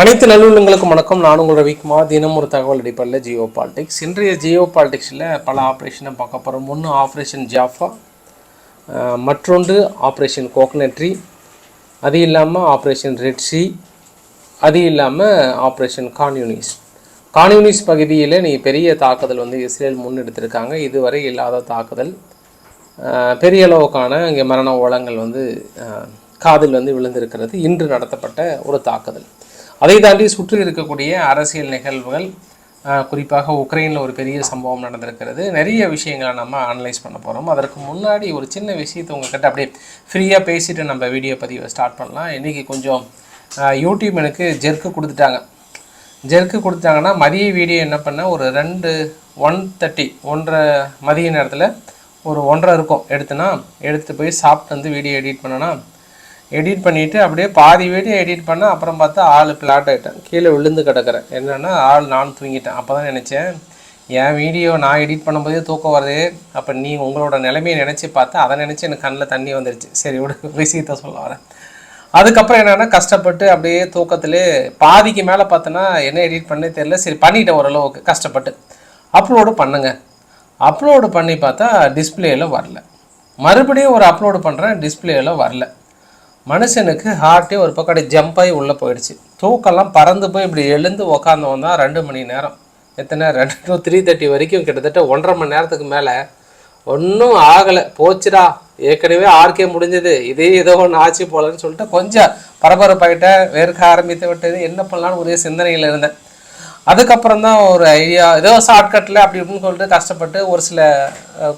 அனைத்து நல்லுள்ளங்களுக்கும் வணக்கம். நான் உங்கள் ரவிக்குமார் தினம் ஒரு தகவல் அடிப்படையில் ஜியோ பாலிடிக்ஸ் இன்றைய ஜியோ பாலிடிக்ஸில் பல ஆப்ரேஷனை பார்க்க போகிறோம் ஒன்று ஆப்ரேஷன் ஜாஃபா மற்றொன்று ஆப்ரேஷன் கோக்னட்ரி அது இல்லாமல் ஆப்ரேஷன் ரெட்ஸி அது இல்லாமல் ஆப்ரேஷன் கான்யூனிஸ் கான்யூனிஸ் பகுதியில் நீ பெரிய தாக்குதல் வந்து இஸ்ரேல் முன்னெடுத்திருக்காங்க. இதுவரை இல்லாத தாக்குதல். பெரிய அளவுக்கான இங்கே மரண ஓலங்கள் வந்து காதில் வந்து விழுந்திருக்கிறது. இன்று நடத்தப்பட்ட ஒரு தாக்குதல். அதை தாண்டி சுற்றி இருக்கக்கூடிய அரசியல் நிகழ்வுகள் குறிப்பாக உக்ரைனில் ஒரு பெரிய சம்பவம் நடந்திருக்கிறது. நிறைய விஷயங்களை நம்ம அனலைஸ் பண்ண போகிறோம் அதற்கு முன்னாடி ஒரு சின்ன விஷயத்தை உங்ககிட்ட அப்படியே ஃப்ரீயாக பேசிவிட்டு நம்ம வீடியோ பதிவை ஸ்டார்ட் பண்ணலாம். இன்றைக்கி கொஞ்சம் யூடியூப் எனக்கு ஜெர்க்கு கொடுத்துட்டாங்க. ஜெர்க்கு கொடுத்தாங்கன்னா மதிய வீடியோ என்ன பண்ணேன் ஒரு ரெண்டு ஒன் தேர்ட்டி ஒன்றரை மதிய நேரத்தில் ஒரு ஒன்றரை இருக்கும். எடுத்துனா எடுத்துட்டு போய் சாப்பிட்டு வந்து வீடியோ எடிட் பண்ணேன்னா எடிட் பண்ணிவிட்டு அப்படியே பாதி வீடியோ எடிட் பண்ணேன் அப்புறம் பார்த்தா ஆள் பிளாட் ஆகிட்டேன் கீழே விழுந்து கிடக்கிறேன். என்னென்னா ஆள் நான் தூங்கிட்டேன். அப்போ தான் நினச்சேன் என் வீடியோ நான் எடிட் பண்ணும்போதே தூக்கம் வருது. அப்போ நீ உங்களோட நிலைமையை நினச்சி பார்த்தா அதை நினச்சி எனக்கு கண்ணில் தண்ணி வந்துருச்சு. சரி விடு விஷயத்த சொல்ல வரேன். அதுக்கப்புறம் என்னன்னா கஷ்டப்பட்டு அப்படியே தூக்கத்திலே பாதிக்கு மேலே பார்த்தோன்னா என்ன எடிட் பண்ணே தெரில சரி பண்ணிட்டேன் ஓரளவுக்கு கஷ்டப்பட்டு. அப்லோடு பண்ணுங்க. அப்லோடு பண்ணி பார்த்தா டிஸ்பிளேயில் வரல. மறுபடியும் ஒரு அப்லோடு பண்ணுறேன் டிஸ்பிளேயில் வரல. மனுஷனுக்கு ஹார்ட்டே ஒரு பக்கம் அப்படியே ஜம்ப் ஆகி உள்ளே போயிடுச்சு. தூக்கம்லாம் பறந்து போய் இப்படி எழுந்து உக்காந்தவன் தான் ரெண்டு மணி நேரம். எத்தனை ரெண்டு டு த்ரீ தேர்ட்டி வரைக்கும் கிட்டத்தட்ட ஒன்றரை மணி நேரத்துக்கு மேலே ஒன்றும் ஆகலை. போச்சுடா. ஏற்கனவே ஆர்கே முடிஞ்சது. இதே ஏதோ ஒன்று ஆச்சு போலன்னு சொல்லிட்டு கொஞ்சம் பரபரப்பாயிட்டேன் வேர்க்க ஆரம்பித்து விட்டது. என்ன பண்ணலான்னு ஒரே சிந்தனையில் இருந்தேன். அதுக்கப்புறம் தான் ஒரு ஐடியா ஏதோ ஷார்ட்கட்டில் அப்படி இப்படின்னு சொல்லிட்டு கஷ்டப்பட்டு ஒரு சில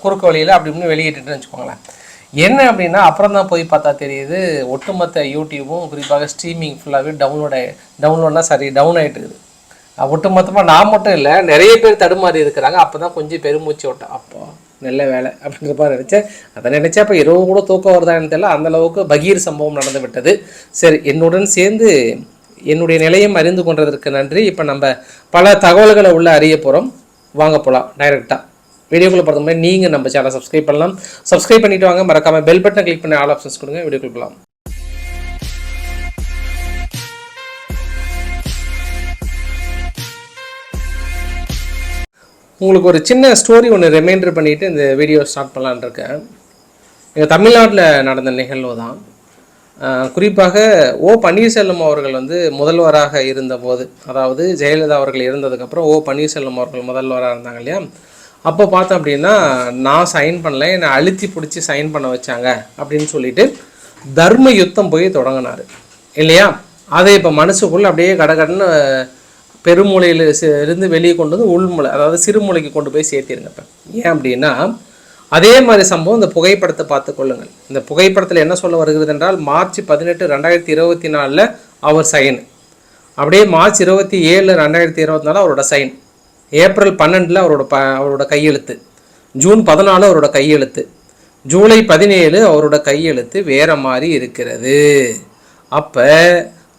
குறுக்கு வழியில் அப்படி இப்படின்னு வெளியிட்டுன்னு வச்சுக்கோங்களேன். என்ன அப்படின்னா அப்புறம் தான் போய் பார்த்தா தெரியுது ஒட்டுமொத்த யூடியூபும் குறிப்பாக ஸ்ட்ரீமிங் ஃபுல்லாகவே டவுன்லோட் ஆகி டவுன்லோட்னா சரி டவுன் ஆகிட்டு இருக்குது ஒட்டுமொத்தமாக நான் மட்டும் இல்லை நிறைய பேர் தடுமாறி இருக்கிறாங்க. அப்போ தான் கொஞ்சம் பெருமூச்சு விட்டேன். அப்போ நல்ல வேலை அப்படின்ற மாதிரி நினச்சேன். அதை நினச்சா அப்போ இரவு கூட தூக்கம் வருதான்னு தெரியல. அந்த அளவுக்கு பகீர் சம்பவம் நடந்து விட்டது. சரி என்னுடன் சேர்ந்து என்னுடைய நிலையம் அறிந்து கொண்டதற்கு நன்றி. இப்போ நம்ம பல தகவல்களை உள்ள அறிய போகிறோம் வாங்க போகலாம் டைரெக்டாக வீடியோக்குள்ள பார்த்த மாதிரி நீங்கள் நம்ம சேனலை சப்ஸ்கிரைப் பண்ணலாம். சப்ஸ்கிரைப் பண்ணிட்டு வாங்க. மறக்காமல் பெல் பட்டனை கிளிக் பண்ணி ஆல் ஆப்ஷன்ஸ் கொடுங்க. வீடியோக்குள்ள போகலாம் உங்களுக்கு ஒரு சின்ன ஸ்டோரி ஒன்று ரிமைண்டர் பண்ணிவிட்டு இந்த வீடியோ ஸ்டார்ட் பண்ணலான்னு இருக்கேன். எங்கள் தமிழ்நாட்டில் நடந்த நிகழ்வு தான். குறிப்பாக ஓ பன்னீர்செல்வம் அவர்கள் வந்து முதல்வராக இருந்தபோது அதாவது ஜெயலலிதா அவர்கள் இருந்ததுக்கப்புறம் ஓ பன்னீர்செல்வம் அவர்கள் முதல்வராக இருந்தாங்க இல்லையா? அப்போ பார்த்தோம் அப்படின்னா நான் சைன் பண்ணல என்னை அழுத்தி பிடிச்சி சைன் பண்ண வச்சாங்க அப்படின்னு சொல்லிட்டு தர்ம யுத்தம் போய் தொடங்கினார். இல்லையா? அதை இப்போ மனசுக்குள்ளே அப்படியே கடகடன்னு பெருமூலையில் இருந்து வெளியே கொண்டு வந்து உள்மூளை அதாவது சிறுமூளைக்கு கொண்டு போய் சேர்த்திருங்க இப்போ. ஏன் அப்படின்னா அதே மாதிரி சம்பவம் இந்த புகைப்படத்தை பார்த்து கொள்ளுங்கள். இந்த புகைப்படத்தில் என்ன சொல்ல வருகிறது என்றால் மார்ச் பதினெட்டு ரெண்டாயிரத்தி இருபத்தி நாலில் அவர் சைன் அப்படியே மார்ச் இருபத்தி ஏழு ரெண்டாயிரத்தி இருபத்தி நாலு அவரோட சைன் ஏப்ரல் பன்னெண்டில் அவரோட ப அவரோட கையெழுத்து. ஜூன் பதினாலு அவரோட கையெழுத்து. ஜூலை பதினேழு அவரோட கையெழுத்து வேற மாதிரி இருக்கிறது. அப்போ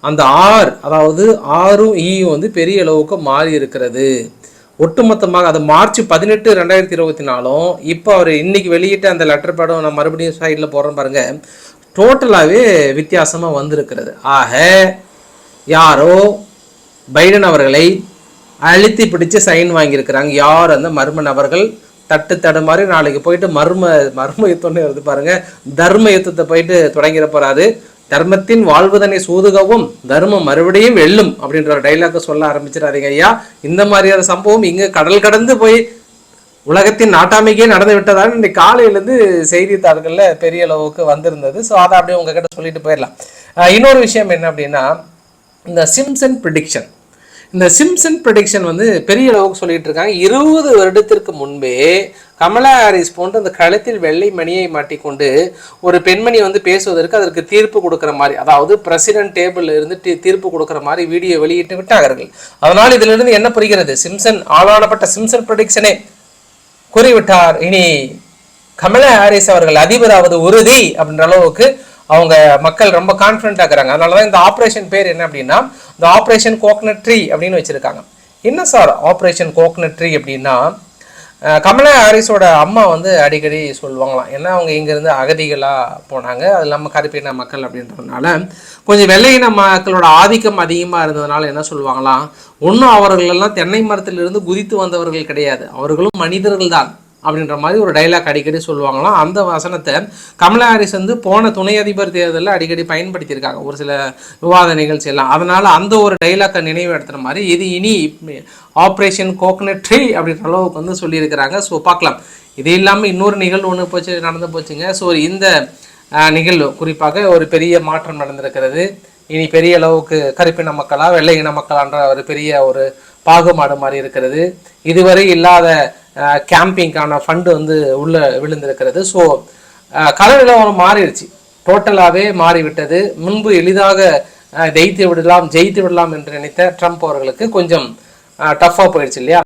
அந்த ஆர் அதாவது ஆறும் ஈயும் வந்து பெரிய அளவுக்கு மாறி இருக்கிறது. ஒட்டுமொத்தமாக அது மார்ச் பதினெட்டு ரெண்டாயிரத்தி இருபத்தி நாலும் இப்போ அவர் இன்றைக்கி வெளியிட்ட அந்த லெட்டர் படம் நான் மறுபடியும் சைடில் போடுறேன் பாருங்க. டோட்டலாகவே வித்தியாசமாக வந்திருக்கிறது. ஆக யாரோ பைடன் அவர்களை அழுத்தி பிடிச்சு சைன் வாங்கியிருக்கிறாங்க. யார் அந்த மர்ம நபர்கள் தட்டு தடுமாறி நாளைக்கு போயிட்டு மர்ம மர்ம யுத்தம்னு வருது பாருங்க. தர்ம யுத்தத்தை போயிட்டு தொடங்கிட போறாரு. தர்மத்தின் வாழ்வதனை சூதுகவும் தர்மம் மறுபடியும் வெல்லும் அப்படின்ற ஒரு டைலாக்கை சொல்ல ஆரம்பிச்சிடாதீங்க ஐயா. இந்த மாதிரியான சம்பவம் இங்க கடல் கடந்து போய் உலகத்தின் நாட்டாமைக்கே நடந்து விட்டதால் இன்னைக்கு காலையிலேருந்து செய்தித்தாள்களில் பெரிய அளவுக்கு வந்திருந்தது. ஸோ அதை அப்படியே உங்ககிட்ட சொல்லிட்டு போயிடலாம். இன்னொரு விஷயம் என்ன அப்படின்னா இந்த சிம்சன் ப்ரிடிக்ஷன் இந்த சிம்சன் ப்ரடிக்ஷன் வந்து பெரிய அளவுக்கு சொல்லிட்டு இருக்காங்க. இருபது வருடத்திற்கு முன்பே கமலா ஹாரிஸ் போன்று அந்த கழுத்தில் வெள்ளை மணியை மாட்டிக்கொண்டு ஒரு பெண்மணி வந்து பேசுவதற்கு அதற்கு தீர்ப்பு கொடுக்குற மாதிரி அதாவது பிரசிடென்ட் டேபிள்ல இருந்து தீர்ப்பு கொடுக்குற மாதிரி வீடியோ வெளியிட்டு விட்டார்கள். அதனால் இதிலிருந்து என்ன புரிகிறது? சிம்சன் ஆளானப்பட்ட சிம்சன் ப்ரடிக்ஷனே கூறிவிட்டார். இனி கமலா ஹாரிஸ் அவர்கள் அதிபராவது உறுதி அப்படின்ற அளவுக்கு அவங்க மக்கள் ரொம்ப கான்ஃபிடென்ட் ஆகிறாங்க அதனால தான் இந்த ஆப்ரேஷன் பேர் என்ன அப்படின்னா இந்த ஆப்ரேஷன் கோக்னட் ட்ரீ அப்படின்னு வச்சுருக்காங்க. என்ன சார் ஆப்ரேஷன் கோக்னட் ட்ரீ அப்படின்னா கமலா ஹாரிஸோட அம்மா வந்து அடிக்கடி சொல்லுவாங்களாம். ஏன்னா அவங்க இங்கேருந்து அகதிகளாக போனாங்க. அது இல்லாமல் கருப்பின மக்கள் அப்படின்றதுனால கொஞ்சம் வெள்ளையின மக்களோட ஆதிக்கம் அதிகமாக இருந்ததுனால என்ன சொல்லுவாங்களாம் ஒன்றும் அவர்களெல்லாம் தென்னை மரத்திலிருந்து குதித்து வந்தவர்கள் கிடையாது. அவர்களும் மனிதர்கள் தான் அப்படின்ற மாதிரி ஒரு டைலாக் அடிக்கடி சொல்லுவாங்களாம். அந்த வசனத்தை கமலா ஹாரிஸ் வந்து போன துணை அதிபர் தேர்தலில் அடிக்கடி பயன்படுத்தியிருக்காங்க. ஒரு சில விவாத நிகழ்ச்சி எல்லாம். அந்த ஒரு டைலாக்கை நினைவுபடுத்துற மாதிரி இது இனி ஆப்ரேஷன் கோகனட் ட்ரீ அப்படின்ற அளவுக்கு வந்து சொல்லியிருக்கிறாங்க. ஸோ பார்க்கலாம். இது இல்லாமல் இன்னொரு நிகழ்வு ஒன்று போச்சு நடந்து போச்சுங்க. ஸோ இந்த நிகழ்வு குறிப்பாக ஒரு பெரிய மாற்றம் நடந்திருக்கிறது. இனி பெரிய அளவுக்கு கருப்பின மக்களா வெள்ளை இன மக்களான்ற ஒரு பெரிய ஒரு பாகுபாடு மாதிரி இருக்கிறது. இதுவரை இல்லாத கேம்பிங்கான ஃபண்டு வந்து உள்ளே விழுந்திருக்கிறது. ஸோ கல நிலவரம் மாறிடுச்சு. டோட்டலாகவே மாறிவிட்டது. முன்பு எளிதாக ஜெயித்து விடலாம் ஜெயித்து விடலாம் என்று நினைத்த ட்ரம்ப் அவர்களுக்கு கொஞ்சம் டஃப்பாக போயிடுச்சு இல்லையா?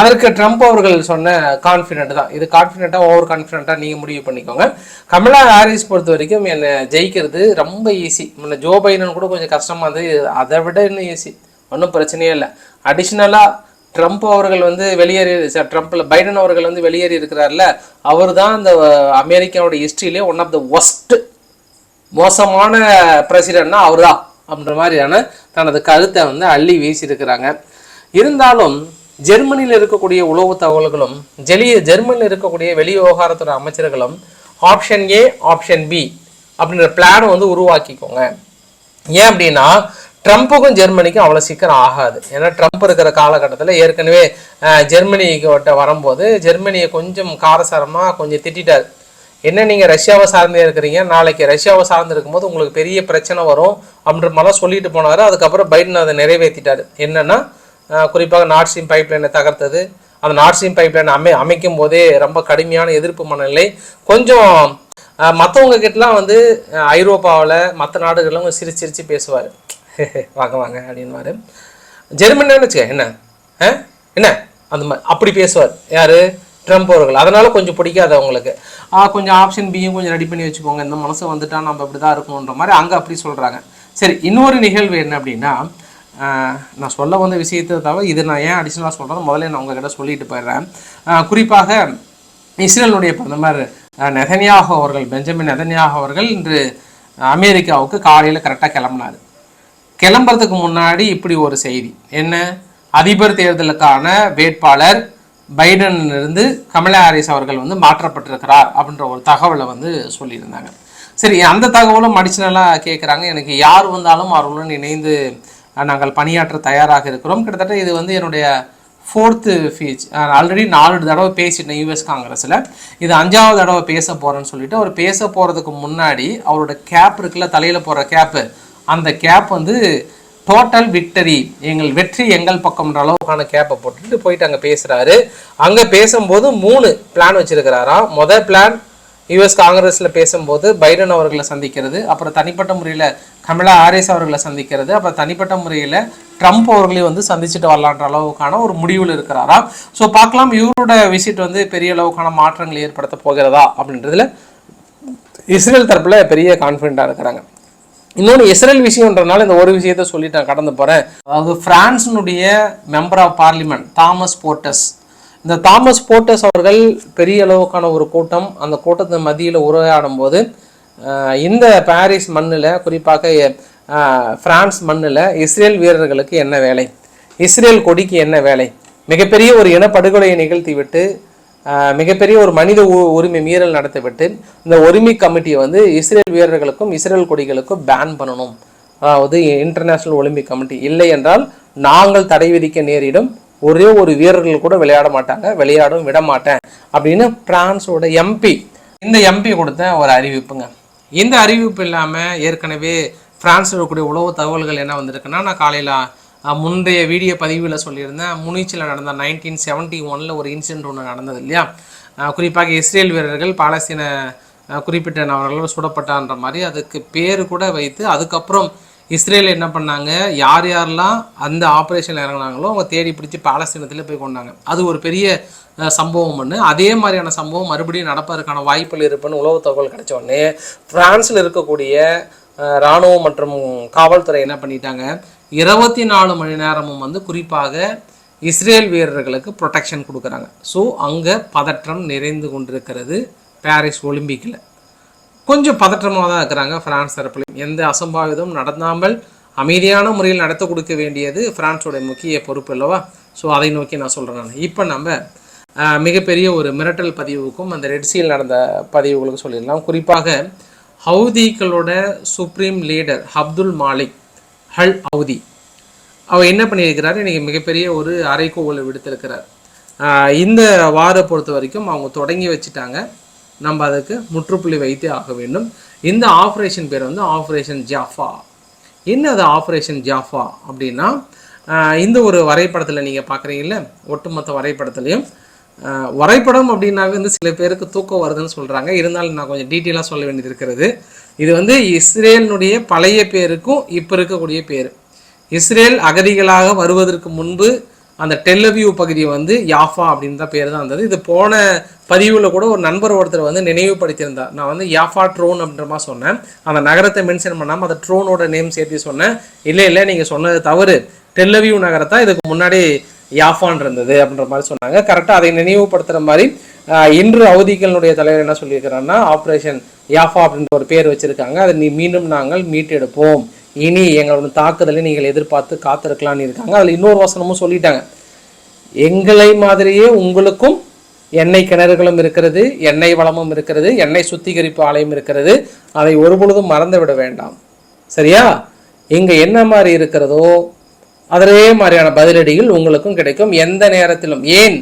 அதற்கு ட்ரம்ப் அவர்கள் சொன்ன கான்ஃபிடென்ட் தான். இது கான்ஃபிடென்ட்டாக ஓவர் கான்ஃபிடென்ட்டாக நீங்கள் முடிவு பண்ணிக்கோங்க. கமலா ஹாரிஸ் பொறுத்த வரைக்கும் என்னை ஜெயிக்கிறது ரொம்ப ஈஸி முன்ன ஜோ பைடன் கூட கொஞ்சம் கஷ்டமாக இருந்தது. அதை விட இன்னும் ஈஸி ஒன்றும் பிரச்சனையே இல்லை. அடிஷ்னலாக ட்ரம்ப் அவர்கள் வந்து வெளியேறி ட்ரம்ப்ல பைடன் அவர்கள் வந்து வெளியேறி இருக்கிறார்ல அவர் தான் அந்த அமெரிக்காவோட ஹிஸ்ட்ரியிலே ஒன் ஆஃப் த ஒஸ்ட் மோசமான பிரசிடென்ட்னா அவர் தான் அப்படின்ற மாதிரியான தனது கருத்தை வந்து அள்ளி வீசியிருக்கிறாங்க. இருந்தாலும் ஜெர்மனியில் இருக்கக்கூடிய உளவு தகவல்களும் ஜெலிய ஜெர்மனியில் இருக்கக்கூடிய வெளி விவகாரத்துறை அமைச்சர்களும் ஆப்ஷன் ஏ ஆப்ஷன் பி அப்படின்ற பிளானை வந்து உருவாக்கிக்கோங்க. ஏன் அப்படின்னா ட்ரம்ப்புக்கும் ஜெர்மனிக்கும் அவ்வளோ சீக்கிரம் ஆகாது. ஏன்னா ட்ரம்ப் இருக்கிற காலகட்டத்தில் ஏற்கனவே ஜெர்மனிக்கிட்ட வரும்போது ஜெர்மனியை கொஞ்சம் காரசாரமாக கொஞ்சம் திட்டிட்டார். என்ன நீங்கள் ரஷ்யாவை சார்ந்தே இருக்கிறீங்க? நாளைக்கு ரஷ்யாவை சார்ந்து இருக்கும்போது உங்களுக்கு பெரிய பிரச்சனை வரும் அப்படின்ற மாதிரிலாம் சொல்லிட்டு போனார். அதுக்கப்புறம் பைடன் அதை நிறைவேற்றிட்டார் என்னென்னா குறிப்பாக நார்த் பைப்லைனை தகர்த்தது. அந்த நார்த் ஸ்ட்ரீம் பைப்லைன் அமை அமைக்கும் போதே ரொம்ப கடுமையான எதிர்ப்பு மனநிலை. கொஞ்சம் மற்றவங்க கிட்டலாம் வந்து ஐரோப்பாவில் மற்ற நாடுகளும் சிரிச்சு பேசுவார். வாங்க வாங்க அப்படின்வாரு ஜெர்மனின்னு வச்சுக்க என்ன? ஆ? என்ன? அந்த மாதிரி அப்படி பேசுவார். யார்? ட்ரம்ப் அவர்கள். அதனால் கொஞ்சம் பிடிக்காது அவங்களுக்கு. ஆ, கொஞ்சம் ஆப்ஷன் பியும் கொஞ்சம் ரெடி பண்ணி வச்சுக்கோங்க. இந்த மனசு வந்துட்டா நம்ம இப்படி தான் இருக்கணுன்ற மாதிரி அங்கே அப்படி சொல்கிறாங்க சரி இன்னொரு நிகழ்வு என்ன அப்படின்னா நான் சொல்ல வந்த விஷயத்தை தவிர இது நான் ஏன் அடிஷனலாக சொல்கிறேன் முதல்ல நான் உங்ககிட்ட சொல்லிட்டு போயிடுறேன். குறிப்பாக இஸ்ரேலுடைய பிரதமர் அஹ், அவர்கள் பெஞ்சமின் நெதன்யாக அவர்கள் இன்று அமெரிக்காவுக்கு காலையில் கரெக்டாக கிளம்புனாரு. கிளம்புறதுக்கு முன்னாடி இப்படி ஒரு செய்தி. என்ன? அதிபர் தேர்தலுக்கான வேட்பாளர் பைடன் இருந்து கமலா ஹாரிஸ் அவர்கள் வந்து மாற்றப்பட்டிருக்கிறார் அப்படின்ற ஒரு தகவலை வந்து சொல்லியிருந்தாங்க. சரி அந்த தகவலும் அடிஷ்னலாக கேட்குறாங்க எனக்கு யார் வந்தாலும் அவர்களுடன் இணைந்து நாங்கள் பணியாற்ற தயாராக இருக்கிறோம். கிட்டத்தட்ட இது வந்து என்னுடைய ஃபோர்த்து ஃபீச் ஆல்ரெடி நாலு தடவை பேசிட்டேன் யூஎஸ் காங்கிரஸில் இது அஞ்சாவது தடவை பேச போகிறேன்னு சொல்லிட்டு அவர் பேச போகிறதுக்கு முன்னாடி அவரோட கேப் இருக்குல்ல தலையில் போடுற கேப்பு அந்த கேப் வந்து டோட்டல் விக்டரி எங்கள் வெற்றி எங்கள் பக்கம்ன்ற அளவுக்கான கேப்பை போட்டுட்டு போயிட்டு அங்கே பேசுகிறாரு அங்கே பேசும்போது மூணு பிளான் வச்சுருக்கிறாராம் மொதல் பிளான் யுஎஸ் காங்கிரஸில் பேசும்போது பைடன் அவர்களை சந்திக்கிறது அப்புறம் தனிப்பட்ட முறையில் கமலா ஆர்எஸ் அவர்களை சந்திக்கிறது அப்புறம் தனிப்பட்ட முறையில் ட்ரம்ப் அவர்களையும் வந்து சந்திச்சுட்டு வரலான்ற அளவுக்கான ஒரு முடிவில் இருக்கிறாராம் ஸோ பார்க்கலாம். இவரோட விசிட் வந்து பெரிய அளவுக்கான மாற்றங்களை ஏற்படுத்த போகிறதா அப்படின்றதுல இஸ்ரேல் தரப்பில் பெரிய கான்ஃபிடண்ட்டாக இருக்கிறாங்க. இன்னொன்று இஸ்ரேல் விஷயம்ன்றனால இந்த ஒரு விஷயத்த சொல்லிட்டு நான் கடந்து போகிறேன் அதாவது பிரான்ஸினுடைய member of parliament Thomas Portes இந்த தாமஸ் போர்ட்டஸ் அவர்கள் பெரிய அளவுக்கான ஒரு கூட்டம். அந்த கூட்டத்தின் மத்தியில் உரையாடும் போது இந்த பாரிஸ் மண்ணில் குறிப்பாக ஃப்ரான்ஸ் பிரான்ஸ் மண்ணில் இஸ்ரேல் வீரர்களுக்கு என்ன வேலை? இஸ்ரேல் கொடிக்கு என்ன வேலை? மிகப்பெரிய ஒரு இனப்படுகொலையை நிகழ்த்திவிட்டு மிகப்பெரிய ஒரு மனித உ- உரிமை மீறல் நடத்தப்பட்டு இந்த உரிமை கமிட்டியை வந்து இஸ்ரேல் வீரர்களுக்கும் இஸ்ரேல் கொடிகளுக்கும் பேன் பண்ணணும். அதாவது இன்டர்நேஷ்னல் ஒலிம்பிக் கமிட்டி இல்லை என்றால் நாங்கள் தடை விதிக்க நேரிடும். ஒரே ஒரு வீரர்கள் கூட விளையாட மாட்டாங்க. விளையாடும் விட மாட்டேன். அப்படின்னு பிரான்ஸோட எம்பி இந்த எம்பி கொடுத்த ஒரு அறிவிப்புங்க. இந்த அறிவிப்பு இல்லாமல் ஏற்கனவே பிரான்ஸில் இருக்கக்கூடிய உளவு தகவல்கள் என்ன வந்திருக்குன்னா நான் காலையில் முந்தைய வீடியோ பதிவில் சொல்லியிருந்தேன். முனிச்சில் நடந்த நைன்டீன் செவன்ட்டி ஒனில் ஒரு இன்சிடென்ட் ஒன்று நடந்தது இல்லையா? குறிப்பாக இஸ்ரேல் வீரர்கள் பாலஸ்தீன குறிப்பிட்ட நபர்கள் சுடப்பட்டான்ற மாதிரி அதுக்கு பேர் கூட வைத்து அதுக்கப்புறம் இஸ்ரேல் என்ன பண்ணாங்க? யார் யாரெல்லாம் அந்த ஆப்ரேஷனில் இறங்குனாங்களோ அவங்க தேடி பிடிச்சி பாலஸ்தீனத்தில் போய் கொண்டாங்க. அது ஒரு பெரிய சம்பவம் ஒன்று அதே மாதிரியான சம்பவம் மறுபடியும் நடப்பதற்கான வாய்ப்புகள் இருப்புன்னு உளவு தகவல் கிடைச்ச உடனே ஃப்ரான்ஸில் இருக்கக்கூடிய இராணுவம் மற்றும் காவல்துறை என்ன பண்ணிட்டாங்க? இருபத்தி நாலு மணி நேரமும் வந்து குறிப்பாக இஸ்ரேல் வீரர்களுக்கு ப்ரொடெக்ஷன் கொடுக்குறாங்க. ஸோ அங்கே பதற்றம் நிறைந்து கொண்டிருக்கிறது பாரிஸ் ஒலிம்பிக்கில் கொஞ்சம் பதற்றமாக தான் இருக்கிறாங்க ஃப்ரான்ஸ் தரப்புலையும் எந்த அசம்பாவிதம் நடந்தாமல் அமைதியான முறையில் நடத்த கொடுக்க வேண்டியது பிரான்ஸோட முக்கிய பொறுப்பு அல்லவா? ஸோ அதை நோக்கி நான் சொல்கிறேன் நான். இப்போ நம்ம மிகப்பெரிய ஒரு மிரட்டல் பதிவுக்கும் அந்த ரெட்சியில் நடந்த பதிவுகளுக்கும் சொல்லிடலாம். குறிப்பாக ஹவுதிகளோட supreme leader Abdul Malik al Houthi. அவர் என்ன பண்ணியிருக்கிறாரு? இன்றைக்கி மிகப்பெரிய ஒரு அரைக்கோவலை விடுத்திருக்கிறார். இந்த வாரை பொறுத்த வரைக்கும் அவங்க தொடங்கி வச்சுட்டாங்க. நம்ம அதுக்கு முற்றுப்புள்ளி வைத்தே ஆக வேண்டும். இந்த ஆப்ரேஷன் பேர் வந்து ஆப்ரேஷன் ஜாஃபா. என்ன அது ஆப்ரேஷன் ஜாஃபா அப்படின்னா இந்த ஒரு வரைபடத்தில் நீங்கள் பார்க்குறீங்கல்ல ஒட்டுமொத்த வரைபடத்துலையும் வரைபடம் அப்படின்னாவே வந்து சில பேருக்கு தூக்கம் வருதுன்னு சொல்கிறாங்க இருந்தாலும் நான் கொஞ்சம் டீட்டெயிலாக சொல்ல வேண்டியது இருக்கிறது. இது வந்து இஸ்ரேலினுடைய பழைய பேருக்கும் இப்போ இருக்கக்கூடிய பேர். இஸ்ரேல் அகதிகளாக வருவதற்கு முன்பு அந்த டெல்லவியூ பகுதி வந்து யாஃபா அப்படின்னு தான் பேர் தான் இருந்தது இது போன பதிவில் கூட ஒரு நண்பர் ஒருத்தர் வந்து நினைவுபடுத்தியிருந்தார். நான் வந்து யாஃபா ட்ரோன் அப்படின்ற மாதிரி சொன்னேன். அந்த நகரத்தை மென்ஷன் பண்ணாமல் அந்த ட்ரோனோட நேம் சேர்த்து சொன்னேன். இல்லை இல்லை நீங்கள் சொன்னது தவறு. டெல்லவியூ நகரத்தான் இதுக்கு முன்னாடி யாஃபான் இருந்தது அப்படின்ற மாதிரி சொன்னாங்க. கரெக்டாக அதை நினைவுபடுத்துகிற மாதிரி இன்று அவதிகளுடைய தலைவர் என்ன சொல்லியிருக்கிறாருன்னா ஆப்ரேஷன் யாஃபா அப்படின்ற ஒரு பேர் வச்சுருக்காங்க. அதை நீ மீண்டும் நாங்கள் மீட்டெடுப்போம். இனி எங்களோட தாக்குதலை நீங்கள் எதிர்பார்த்து காத்திருக்கலாம்னு இருக்காங்க. அதில் இன்னொரு வசனமும் சொல்லிட்டாங்க. எங்களை மாதிரியே உங்களுக்கும் எண்ணெய் கிணறுகளும் இருக்கிறது எண்ணெய் வளமும் இருக்கிறது எண்ணெய் சுத்திகரிப்பு ஆலயம் இருக்கிறது. அதை ஒருபொழுதும் மறந்து விட வேண்டாம். சரியா? இங்கே என்ன மாதிரி இருக்கிறதோ அதே மாதிரியான பதிலடிகள் உங்களுக்கும் கிடைக்கும். எந்த நேரத்திலும் ஏன்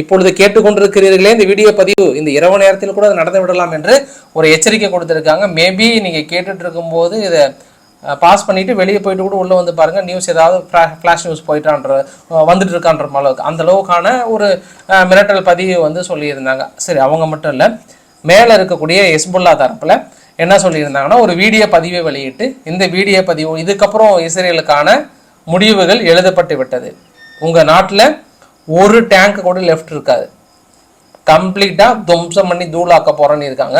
இப்பொழுது கேட்டுக்கொண்டிருக்கிறீர்களே? இந்த வீடியோ பதிவு இந்த இரவு நேரத்தில் கூட அது நடந்து விடலாம் என்று ஒரு எச்சரிக்கை கொடுத்துருக்காங்க. மேபி நீங்கள் கேட்டுட்டு இருக்கும்போது இதை பாஸ் பண்ணிட்டு வெளியே போயிட்டு கூட உள்ளே வந்து பாருங்க. நியூஸ் ஏதாவது ஃப்ளாஷ் நியூஸ் போயிட்டான்ற வந்துட்டு இருக்கான்ற அளவுக்கு. அந்த அளவுக்கான ஒரு மிரட்டல் பதிவு வந்து சொல்லியிருந்தாங்க. சரி அவங்க மட்டும் இல்லை. மேலே இருக்கக்கூடிய எஸ்புல்லா தரப்பில் என்ன சொல்லியிருந்தாங்கன்னா ஒரு வீடியோ பதிவை வெளியிட்டு இந்த வீடியோ பதிவு இதுக்கப்புறம் இஸ்ரேலுக்கான முடிவுகள் எழுதப்பட்டு விட்டது. உங்கள் நாட்டில் ஒரு டேங்க் கூட லெஃப்ட் இருக்காது. கம்ப்ளீட்டாக துவம்சம் பண்ணி தூளாக்க போகிறேன்னு இருக்காங்க.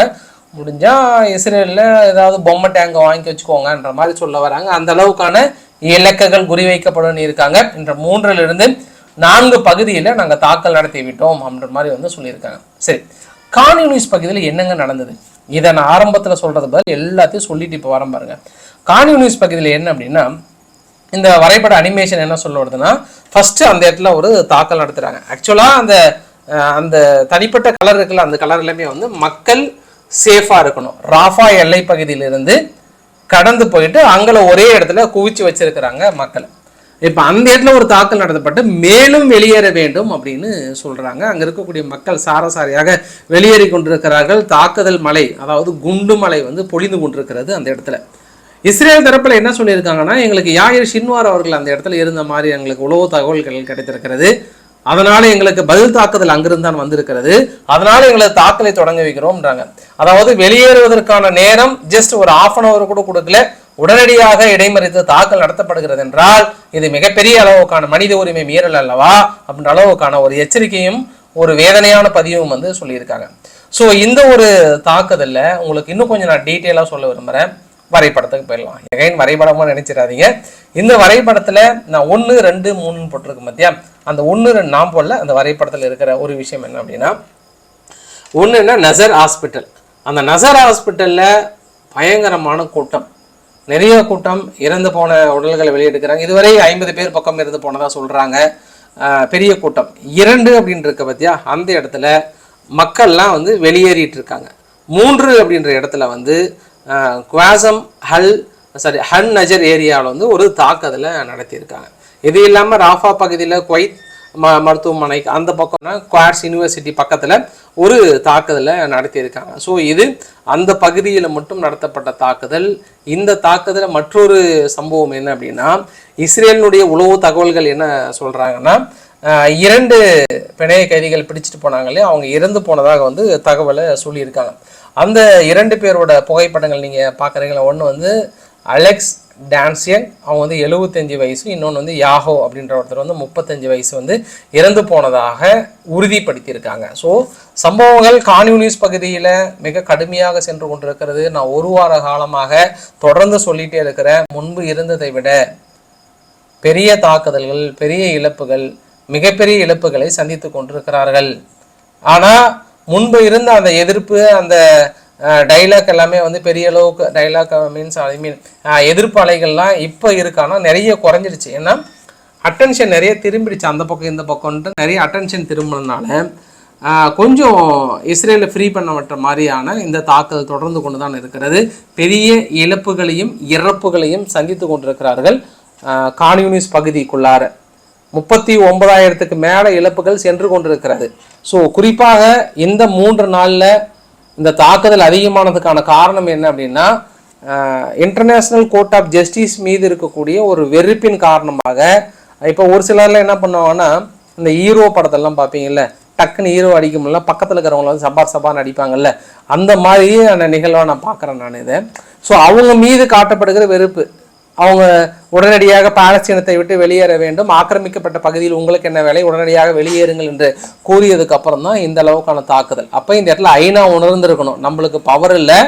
முடிஞ்சால் இஸ்ரேலில் ஏதாவது பொம்மை டேங்கை வாங்கி வச்சுக்கோங்கன்ற மாதிரி சொல்ல வராங்க. அந்த அளவுக்கான இலக்குகள் குறிவைக்கப்படும் இருக்காங்க. என்ற மூன்றிலிருந்து நான்கு பகுதியில் நாங்கள் தாக்கல் நடத்தி விட்டோம் அப்படின்ற மாதிரி வந்து சொல்லியிருக்காங்க. சரி கான்யூனிஸ் பகுதியில் என்னங்க நடந்தது? இதை நான் ஆரம்பத்தில் சொல்கிறது பதில் எல்லாத்தையும் சொல்லிட்டு இப்போ வரேன் பாருங்க. கான்யூனிஸ் பகுதியில் என்ன அப்படின்னா இந்த வரைபட அனிமேஷன் என்ன சொல்ல வருதுன்னா ஃபஸ்ட்டு அந்த இடத்துல ஒரு தாக்கல் நடத்துகிறாங்க ஆக்சுவலாக அந்த அந்த தனிப்பட்ட கலர் இருக்குல்ல அந்த கலர் எல்லாமே வந்து மக்கள் சேஃபாக இருக்கணும். ராஃபா எல்லை பகுதியிலிருந்து கடந்து போயிட்டு அங்கே ஒரே இடத்துல குவிச்சு வச்சிருக்கிறாங்க மக்கள். இப்போ அந்த இடத்துல ஒரு தாக்கல் நடத்தப்பட்டு மேலும் வெளியேற வேண்டும் அப்படின்னு சொல்கிறாங்க அங்கே இருக்கக்கூடிய மக்கள் சாரசாரியாக வெளியேறி கொண்டிருக்கிறார்கள். தாக்குதல் மலை அதாவது குண்டு மலை வந்து பொழிந்து கொண்டிருக்கிறது அந்த இடத்துல. இஸ்ரேல் தரப்பில் என்ன சொல்லியிருக்காங்கன்னா எங்களுக்கு யாயிர் ஷின்வார் அவர்கள் அந்த இடத்துல இருந்த மாதிரி எங்களுக்கு உளவு தகவல்கள் கிடைத்திருக்கிறது. அதனால எங்களுக்கு பதில் தாக்குதல் அங்கிருந்து தான் வந்திருக்கிறது. அதனால எங்களுக்கு தாக்கலை தொடங்க வைக்கிறோம்ன்றாங்க. அதாவது வெளியேறுவதற்கான நேரம் ஜஸ்ட் ஒரு ஆஃப் அன் அவர் கூட கொடுக்கல. உடனடியாக இடைமறித்து தாக்கல் நடத்தப்படுகிறது என்றால் இது மிகப்பெரிய அளவுக்கான மனித உரிமை மீறல் அல்லவா? அப்படின்ற அளவுக்கான ஒரு எச்சரிக்கையும் ஒரு வேதனையான பதிவும் வந்து சொல்லியிருக்காங்க. ஸோ இந்த ஒரு தாக்குதலில் உங்களுக்கு இன்னும் கொஞ்சம் நான் டீட்டெயிலாக சொல்ல விரும்புகிறேன் வரைபடத்துக்கு போயிடலாம். எகைன் வரைபடமாக நினைச்சிடாதீங்க. இந்த வரைபடத்தில் நான் ஒன்று ரெண்டு மூணுன்னு போட்டிருக்கு மத்தியா அந்த ஒன்று ரெண்டு நாம் போடல. அந்த வரைபடத்தில் இருக்கிற ஒரு விஷயம் என்ன அப்படின்னா ஒன்றுன்னா நசர் ஹாஸ்பிட்டல் அந்த நசர் ஹாஸ்பிட்டலில் பயங்கரமான கூட்டம். நிறைய கூட்டம் இறந்து போன உடல்களை வெளியெடுக்கிறாங்க. இதுவரை ஐம்பது பேர் பக்கம் இறந்து போனதாக சொல்கிறாங்க பெரிய கூட்டம். இரண்டு அப்படின்னு இருக்க பத்தியா? அந்த இடத்துல மக்கள்லாம் வந்து வெளியேறிட்டு இருக்காங்க. மூன்று அப்படின்ற இடத்துல வந்து குவாசம் ஹல் சாரி ஹன் நஜர் ஏரியாவில் வந்து ஒரு தாக்குதலை நடத்தியிருக்காங்க. இது இல்லாமல் ராஃபா பகுதியில் குவைத் ம மருத்துவமனை அந்த பக்கம்னா குவாட்ஸ் யூனிவர்சிட்டி பக்கத்தில் ஒரு தாக்குதலை நடத்தியிருக்காங்க. ஸோ இது அந்த பகுதியில் மட்டும் நடத்தப்பட்ட தாக்குதல். இந்த தாக்குதலில் மற்றொரு சம்பவம் என்ன அப்படின்னா இஸ்ரேலினுடைய உளவு தகவல்கள் என்ன சொல்கிறாங்கன்னா இரண்டு பிணைய கைதிகள் பிடிச்சிட்டு போனாங்களே அவங்க இறந்து போனதாக வந்து தகவலை சொல்லியிருக்காங்க. அந்த இரண்டு பேரோட புகைப்படங்கள் நீங்கள் பார்க்குறீங்களா ஒன்று வந்து அலெக்ஸ் டான்சியன் அவங்க வந்து எழுபத்தஞ்சு வயசு. இன்னொன்று வந்து யாஹோ அப்படின்ற ஒருத்தர் வந்து முப்பத்தஞ்சு வயசு வந்து இறந்து போனதாக உறுதிப்படுத்தியிருக்காங்க. ஸோ சம்பவங்கள் கான்யூனிஸ் பகுதியில் மிக கடுமையாக சென்று கொண்டிருக்கிறது. நான் ஒரு வார காலமாக தொடர்ந்து சொல்லிட்டே இருக்கிறேன். முன்பு இருந்ததை விட பெரிய தாக்குதல்கள் பெரிய இழப்புகள் மிகப்பெரிய இழப்புகளை சந்தித்து கொண்டிருக்கிறார்கள். ஆனால் முன்பு இருந்த அந்த எதிர்ப்பு அந்த டைலாக் எல்லாமே வந்து பெரிய அளவுக்கு டைலாக் மீன்ஸ் ஐ மீன் எதிர்ப்பு அலைகள்லாம் இப்போ இருக்கானா நிறைய குறைஞ்சிருச்சு ஏன்னா அட்டென்ஷன் நிறைய திரும்பிடுச்சு. அந்த பக்கம் இந்த பக்கம்ன்ட்டு நிறைய அட்டென்ஷன் திரும்பினதுனால கொஞ்சம் இஸ்ரேலை ஃப்ரீ பண்ண மாட்ட மாதிரியான இந்த தாக்குதல் தொடர்ந்து கொண்டு தான் இருக்கிறது. பெரிய இழப்புகளையும் இறப்புகளையும் சந்தித்து கொண்டிருக்கிறார்கள் ஆஹ், கான்யூனிஸ் பகுதிக்குள்ளார. முப்பத்தி ஒன்பதாயிரத்துக்கு மேலே இழப்புகள் சென்று கொண்டிருக்கிறது. ஸோ குறிப்பாக இந்த மூன்று நாளில் இந்த தாக்குதல் அதிகமானதுக்கான காரணம் என்ன அப்படின்னா இன்டர்நேஷ்னல் கோர்ட் ஆஃப் ஜஸ்டிஸ் மீது இருக்கக்கூடிய ஒரு வெறுப்பின் காரணமாக இப்போ ஒரு சிலர்லாம் என்ன பண்ணுவாங்கன்னா இந்த ஹீரோ படத்தெல்லாம் பார்ப்பீங்கல்ல டக்குன்னு ஹீரோ அடிக்கும்ல பக்கத்தில் இருக்கிறவங்கள வந்து சபா சபான்னு அடிப்பாங்கல்ல அந்த மாதிரி அந்த நிகழ்வாக நான் பார்க்குறேன் நான் இதை. ஸோ அவங்க மீது காட்டப்படுகிற வெறுப்பு அவங்க உடனடியாக பாலஸ்தீனத்தை விட்டு வெளியேற வேண்டும். ஆக்கிரமிக்கப்பட்ட பகுதியில் உங்களுக்கு என்ன வேலை? உடனடியாக வெளியேறுங்கள் என்று கூறியதுக்கு அப்புறம் தான் இந்த அளவுக்கான தாக்குதல். அப்போ இந்த இடத்துல ஐநா உணர்ந்திருக்கணும். நம்மளுக்கு பவர் இல்லை.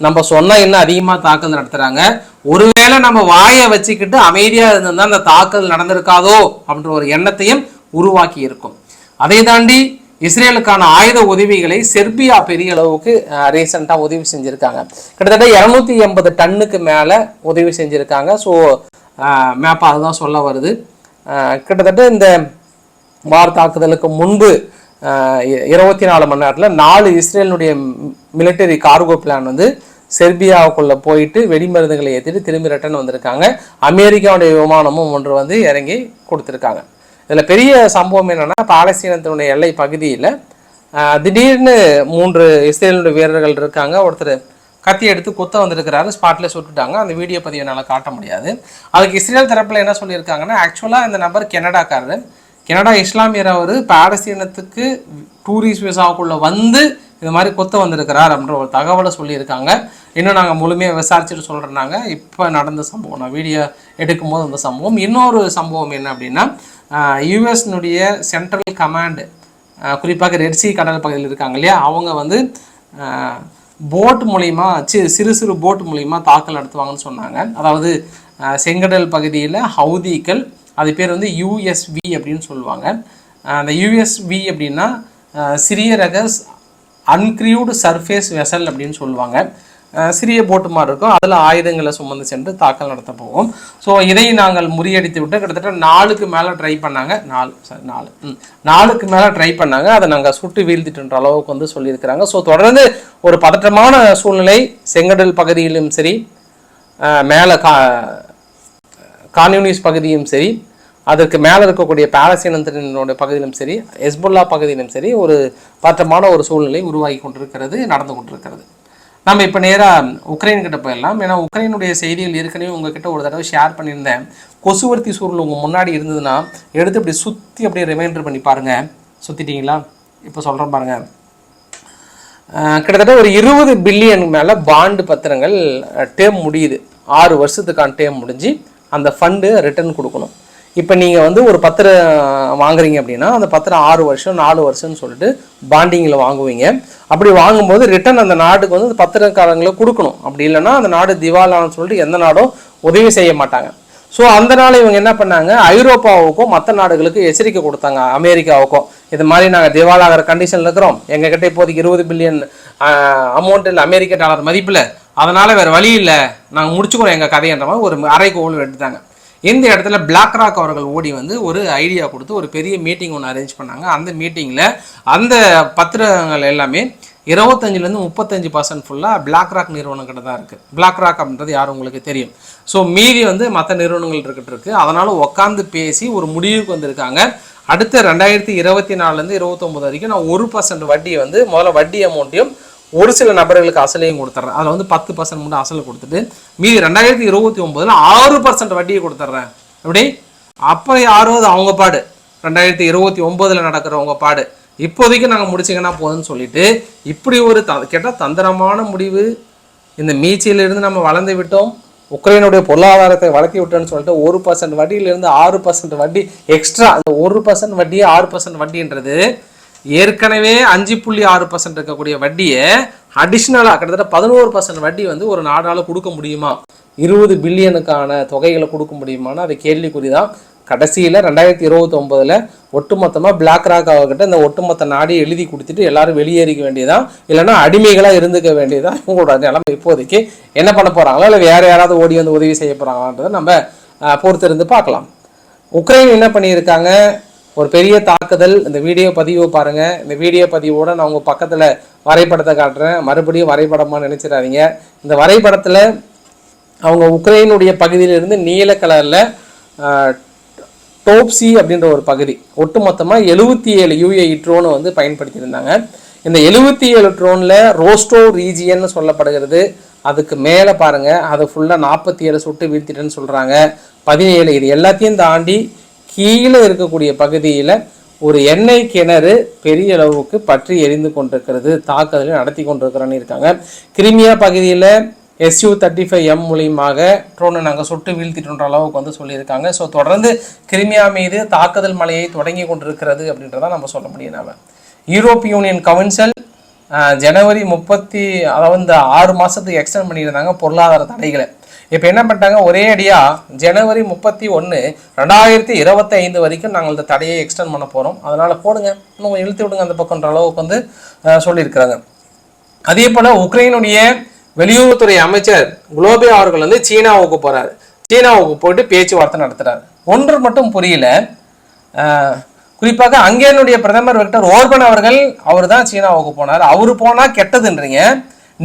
நம்ம சொன்னால் இன்னும் அதிகமாக தாக்குதல் நடத்துகிறாங்க ஒருவேளை நம்ம வாயை வச்சுக்கிட்டு அமைதியாக இருந்திருந்தால் அந்த தாக்குதல் நடந்திருக்காதோ அப்படின்ற ஒரு எண்ணத்தையும் உருவாக்கி இருக்கும் அதை தாண்டி இஸ்ரேலுக்கான ஆயுத உதவிகளை செர்பியா பெரிய அளவுக்கு ரீசெண்டாக உதவி செஞ்சுருக்காங்க. கிட்டத்தட்ட இரநூத்தி எண்பது டன்னுக்கு மேலே உதவி செஞ்சுருக்காங்க. ஸோ மேப் அதுதான் சொல்ல வருது. கிட்டத்தட்ட இந்த வார் தாக்குதலுக்கு முன்பு இருபத்தி நாலு மணி நேரத்தில் நாலு இஸ்ரேலினுடைய மிலிட்டரி கார்கோ பிளான் வந்து செர்பியாவுக்குள்ளே போயிட்டு வெடிமருந்துகளை ஏற்றிட்டு திரும்பி ரிட்டர்ன் வந்திருக்காங்க. அமெரிக்காவுடைய விமானமும் ஒன்று வந்து இறங்கி கொடுத்துருக்காங்க. இதில் பெரிய சம்பவம் என்னென்னா பாலஸ்தீனத்தினுடைய எல்லை பகுதியில் திடீர்னு மூன்று இஸ்ரேலுடைய வீரர்கள் இருக்காங்க. ஒருத்தர் கத்தி எடுத்து குத்த வந்திருக்கிறாரு ஸ்பாட்ல சுட்டுட்டாங்க. அந்த வீடியோ பதிவை என்னால் காட்ட முடியாது. அதுக்கு இஸ்ரேல் தரப்பில் என்ன சொல்லியிருக்காங்கன்னா ஆக்சுவலாக இந்த நபர் கெனடாக்காரர். கெனடா இஸ்லாமியர் அவர் பாலஸ்தீனத்துக்கு டூரிஸ்ட் விசாவுக்குள்ளே வந்து இது மாதிரி கொத்த வந்திருக்கிறார் அப்படின்ற ஒரு தகவலை சொல்லியிருக்காங்க. இன்னும் நாங்கள் முழுமையாக விசாரிச்சுட்டு சொல்கிறேன்னாங்க இப்போ நடந்த சம்பவம் நான் வீடியோ எடுக்கும்போது அந்த சம்பவம். இன்னொரு சம்பவம் என்ன அப்படின்னா யூஎஸ்னுடைய சென்ட்ரல் கமாண்டு குறிப்பாக ரெட்சி கடல் பகுதியில் இருக்காங்க இல்லையா? அவங்க வந்து போட் மூலிமா சி சிறு சிறு போட் மூலிமா தாக்கல் நடத்துவாங்கன்னு சொன்னாங்க. அதாவது செங்கடல் பகுதியில் ஹவுதிக்கள் அது பேர் வந்து யூஎஸ்வி அப்படின்னு சொல்லுவாங்க. அந்த யூஎஸ்வி அப்படின்னா சிறிய ரக அன்க்ரியூடு சர்ஃபேஸ் வெசல் அப்படின்னு சொல்லுவாங்க. சிறிய போட்டு மாதிரி இருக்கும். அதில் ஆயுதங்களை சுமந்து சென்று தாக்கல் நடத்த போவோம் ஸோ இதை நாங்கள் முறியடித்து விட்டு கிட்டத்தட்ட நாலுக்கு மேலே ட்ரை பண்ணாங்க. நாலு சாரி நாலு. ம். நாலுக்கு மேலே ட்ரை பண்ணாங்க. அதை நாங்கள் சுட்டு வீழ்த்திட்டுன்ற அளவுக்கு வந்து சொல்லியிருக்கிறாங்க. ஸோ தொடர்ந்து ஒரு பதற்றமான சூழ்நிலை செங்கடல் பகுதியிலும் சரி மேலே கா கான்யூனிஸ் பகுதியும் சரி அதற்கு மேலே இருக்கக்கூடிய பாலஸ்தீனத்தினுடைய பகுதியிலும் சரி ஹெஸ்புல்லா பகுதியிலும் சரி ஒரு பதற்றமான ஒரு சூழ்நிலை உருவாகி கொண்டிருக்கிறது நடந்து கொண்டிருக்கிறது. நம்ம இப்போ நேராக உக்ரைன் கிட்ட போயிடலாம். ஏன்னா உக்ரைனுடைய செய்திகள் ஏற்கனவே உங்ககிட்ட ஒரு தடவை ஷேர் பண்ணியிருந்தேன். கொசுவர்த்தி சூழல் உங்கள் முன்னாடி இருந்ததுன்னா எடுத்து இப்படி சுற்றி அப்படியே ரிமைண்டர் பண்ணி பாருங்க. சுற்றிட்டீங்களா இப்போ சொல்கிறேன் பாருங்க. கிட்டத்தட்ட ஒரு இருபது பில்லியன் மேலே பாண்டு பத்திரங்கள் டேம் முடியுது. ஆறு வருஷத்துக்கான டேம் முடிஞ்சு அந்த ஃபண்டு ரிட்டர்ன் கொடுக்கணும். இப்போ நீங்கள் வந்து ஒரு பத்திரம் வாங்குறீங்க அப்படின்னா அந்த பத்திரம் ஆறு வருஷம் நாலு வருஷம்னு சொல்லிட்டு பாண்டிங்கில் வாங்குவீங்க. அப்படி வாங்கும்போது ரிட்டர்ன் அந்த நாட்டுக்கு வந்து பத்திரக்காரங்களை கொடுக்கணும். அப்படி இல்லைன்னா அந்த நாடு திவாலான்னு சொல்லிட்டு எந்த நாடும் உதவி செய்ய மாட்டாங்க. ஸோ அந்த நாள் இவங்க என்ன பண்ணாங்க? ஐரோப்பாவுக்கும் மற்ற நாடுகளுக்கு எச்சரிக்கை கொடுத்தாங்க. அமெரிக்காவுக்கும். இது மாதிரி நாங்கள் திவாலாகிற கண்டிஷனில் இருக்கிறோம். எங்ககிட்ட இப்போதைக்கு இருபது பில்லியன் அமௌண்ட்டில் அமெரிக்க டாலர் மதிப்பில் அதனால் வேறு வழி இல்லை. நாங்கள் முடிச்சுக்கிறோம் எங்கள் கதைன்ற மாதிரி ஒரு அரைக்கோவில் எடுத்தாங்க. இந்த இடத்துல பிளாக் ராக் அவர்கள் ஓடி வந்து ஒரு ஐடியா கொடுத்து ஒரு பெரிய மீட்டிங் ஒன்று அரேஞ்ச் பண்ணாங்க. அந்த மீட்டிங்கில் அந்த பத்திரங்கள் எல்லாமே இருபத்தஞ்சிலேருந்து முப்பத்தஞ்சு பர்சன்ட் ஃபுல்லாக பிளாக் ராக் நிறுவனங்கிட்ட தான் இருக்குது பிளாக் ராக் அப்படின்றது யாரும் உங்களுக்கு தெரியும். ஸோ மீதி வந்து மற்ற நிறுவனங்கள் இருக்கிட்டு இருக்குது அதனால் உட்காந்து பேசி ஒரு முடிவுக்கு வந்திருக்காங்க. அடுத்த ரெண்டாயிரத்தி இருபத்தி நாலுலேருந்து இருபத்தொம்போது வரைக்கும் நான் ஒரு பர்சன்ட் வட்டியை வந்து முதல்ல வட்டி அமௌண்ட்டையும் ஒரு சில நபர்களுக்கு அசலையும் கொடுத்துட்றேன். அதில் வந்து பத்து பர்சன்ட் மட்டும் அசலை கொடுத்துட்டு மீதி ரெண்டாயிரத்தி இருபத்தி ஒம்போதில் ஆறு பர்சன்ட் வட்டியை கொடுத்துட்றேன். எப்படி? அப்போ யாராவது அவங்க பாடு. ரெண்டாயிரத்தி இருபத்தி ஒம்போதில் நடக்கிறவங்க பாடு. இப்போதைக்கு நாங்கள் முடிச்சிங்கன்னா போதும்னு சொல்லிட்டு இப்படி ஒரு த கேட்டால் தந்திரமான முடிவு. இந்த மீச்சியிலிருந்து நம்ம வளர்ந்து விட்டோம். உக்ரைனுடைய பொருளாதாரத்தை வளர்த்தி விட்டோன்னு சொல்லிட்டு ஒரு பர்சன்ட் வட்டியிலிருந்து ஆறு பர்சன்ட் வட்டி எக்ஸ்ட்ரா அந்த ஒரு பர்சன்ட் வட்டி ஆறு பர்சன்ட் வட்டின்றது ஏற்கனவே அஞ்சு புள்ளி ஆறு பர்சன்ட் இருக்கக்கூடிய வட்டியை அடிஷ்னலாக கிட்டத்தட்ட பதினோரு பர்சன்ட் வட்டி வந்து ஒரு நாடால் கொடுக்க முடியுமா? இருபது பில்லியனுக்கான தொகைகளை கொடுக்க முடியுமான்னு அது கேள்விக்குறி தான் கடைசியில் ரெண்டாயிரத்தி இருபத்தொம்போதில் ஒட்டுமொத்தமாக பிளாக் ராக் அவர்கிட்ட இந்த ஒட்டுமொத்த நாடியை எழுதி கொடுத்துட்டு எல்லாரும் வெளியேறிக்க வேண்டியதான் இல்லைன்னா அடிமைகளாக இருந்துக்க வேண்டியதான் இவங்களோட நிலைமை. இப்போதைக்கு என்ன பண்ண போகிறாங்களோ இல்லை வேறு யாராவது ஓடி வந்து உதவி செய்ய போகிறாங்களான்றதை நம்ம பொறுத்திருந்து பார்க்கலாம். உக்ரைன் என்ன பண்ணியிருக்காங்க? ஒரு பெரிய தாக்குதல். இந்த வீடியோ பதிவு பாருங்க. இந்த வீடியோ பதிவோட நான் உங்க பக்கத்துல வரைபடத்தை காட்டுறேன். மறுபடியும் வரைபடமா நினைச்சிடாதீங்க. இந்த வரைபடத்துல அவங்க உக்ரைனுடைய பகுதியிலிருந்து நீல கலர்ல டோப்சி அப்படின்ற ஒரு பகுதி ஒட்டுமொத்தமாக எழுபத்தி ஏழு யூஏஇ ட்ரோனை வந்து பயன்படுத்தியிருந்தாங்க. இந்த எழுபத்தி ஏழு ட்ரோனில் ரோஸ்டோ ரீஜியன் சொல்லப்படுகிறது. அதுக்கு மேலே பாருங்கள் அதை ஃபுல்லாக நாற்பத்தி ஏழு சுட்டு வீழ்த்திட்டேன்னு சொல்கிறாங்க பதினேழு இது எல்லாத்தையும் தாண்டி கீழே இருக்கக்கூடிய பகுதியில் ஒரு எண்ணெய் கிணறு பெரிய அளவுக்கு பற்றி எரிந்து கொண்டிருக்கிறது தாக்குதலை நடத்தி கொண்டிருக்கிறோன்னு இருக்காங்க. கிரிமியா பகுதியில் எஸ்யூ தேர்ட்டி ஃபைவ் எம் மூலியமாக ட்ரோனை நாங்கள் சுட்டு வீழ்த்திட்டோன்ற அளவுக்கு வந்து சொல்லியிருக்காங்க. ஸோ தொடர்ந்து கிரிமியா மீது தாக்குதல் மலையை தொடங்கி கொண்டிருக்கிறது அப்படின்றத நம்ம சொல்ல முடியும் நாம. யூரோப் யூனியன் கவுன்சில் ஜனவரி முப்பத்தி அதாவது இந்த ஆறு மாதத்துக்கு எக்ஸ்டெண்ட் பண்ணியிருந்தாங்க பொருளாதார தடைகளை. இப்போ என்ன பண்ணிட்டாங்க? ஒரே அடியாக ஜனவரி முப்பத்தி ஒன்று ரெண்டாயிரத்தி இருபத்தைந்து வரைக்கும் நாங்கள் இந்த தடையை எக்ஸ்டெண்ட் பண்ண போகிறோம் அதனால் போடுங்க. இன்னும் இழுத்து விடுங்க அந்த பக்கம்ன்ற அளவுக்கு வந்து சொல்லியிருக்கிறாங்க. அதே போல் உக்ரைனுடைய வெளியுறவுத்துறை அமைச்சர் குலோபியா அவர்கள் வந்து சீனாவுக்கு போகிறார் சீனாவுக்கு போயிட்டு பேச்சுவார்த்தை நடத்துகிறார் ஒன்று மட்டும் புரியல. குறிப்பாக அங்கேனுடைய பிரதமர் விக்டர் ஓர்பன் அவர்கள் அவர் தான் சீனாவுக்கு போனார். அவர் போனால் கெட்டதுன்றீங்க.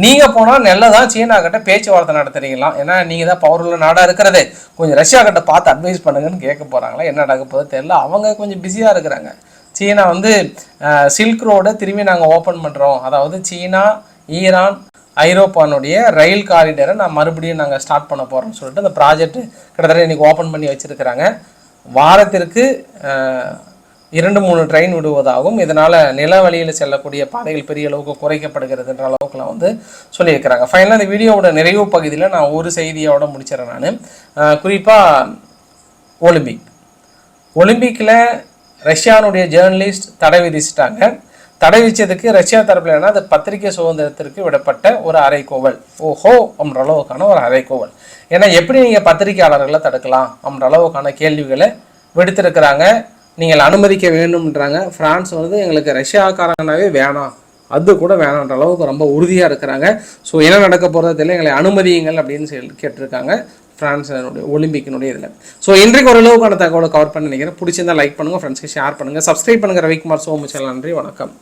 நீங்கள் போனால் நல்லதான் சீனா கிட்ட பேச்சுவார்த்தை நடத்துறீங்களா? ஏன்னா நீங்கள் தான் பவர்ல நாடாக இருக்கிறது. கொஞ்சம் ரஷ்யா கிட்ட பார்த்து அட்வைஸ் பண்ணுங்கன்னு கேட்க போகிறாங்களா என்ன நடக்க போகுது தெரியல. அவங்க கொஞ்சம் பிஸியாக இருக்கிறாங்க. சீனா வந்து சில்க் ரோடை திரும்பி நாங்கள் ஓப்பன் பண்ணுறோம் அதாவது சீனா ஈரான் ஐரோப்பானுடைய ரயில் காரிடரை நான் மறுபடியும் நாங்கள் ஸ்டார்ட் பண்ண போகிறோம்னு சொல்லிட்டு அந்த ப்ராஜெக்ட் கிட்டத்தட்ட இன்றைக்கி ஓப்பன் பண்ணி வச்சுருக்கிறாங்க. வாரத்திற்கு இரண்டு மூணு ட்ரெயின் விடுவதாகவும் இதனால் நில வழியில் செல்லக்கூடிய பாதைகள் பெரிய அளவுக்கு குறைக்கப்படுகிறதுன்ற அளவுக்குலாம் வந்து சொல்லியிருக்கிறாங்க. ஃபைனலாக இந்த வீடியோவோட நிறைவு பகுதியில் நான் ஒரு செய்தியோட முடிச்சிடறேன் நான். குறிப்பாக ஒலிம்பிக் ஒலிம்பிக்கில் ரஷ்யானுடைய ஜேர்னலிஸ்ட் தடை விதிச்சிட்டாங்க. தடை விதிச்சதுக்கு ரஷ்யா தரப்பில் என்ன அது பத்திரிகை சுதந்திரத்திற்கு விடப்பட்ட ஒரு அரைக்கோவல். ஓஹோ அப்படின்ற அளவுக்கான ஒரு அரைக்கோவல். ஏன்னா எப்படி நீங்கள் பத்திரிகையாளர்களை தடுக்கலாம் அப்படின்ற அளவுக்கான கேள்விகளை விடுத்திருக்கிறாங்க. நீங்கள் அனுமதிக்க வேண்டும்ன்றாங்க. ஃப்ரான்ஸ் வந்து எங்களுக்கு ரஷ்யாக்காரங்கனாவே வேணாம். அது கூட வேணான்ற அளவுக்கு ரொம்ப உறுதியாக இருக்கிறாங்க. ஸோ என்ன நடக்க போகிறது தெரியல. எங்களை அனுமதியுங்கள் அப்படின்னு சொல்லி கேட்டிருக்காங்க ஃப்ரான்ஸினுடைய ஒலிம்பிக்கினுடைய இதில். ஸோ இன்றைக்கு ஓரளவுக்கான தகவலை கவர் பண்ணி நினைக்கிறேன். பிடிச்சிருந்தா லைக் பண்ணுங்கள் ஃப்ரெண்ட்ஸ்க்கு ஷேர் பண்ணுங்கள் சப்ஸ்கிரைப் பண்ணுங்கள் ரவிக்குமார் சோமுச்சல் நன்றி வணக்கம்.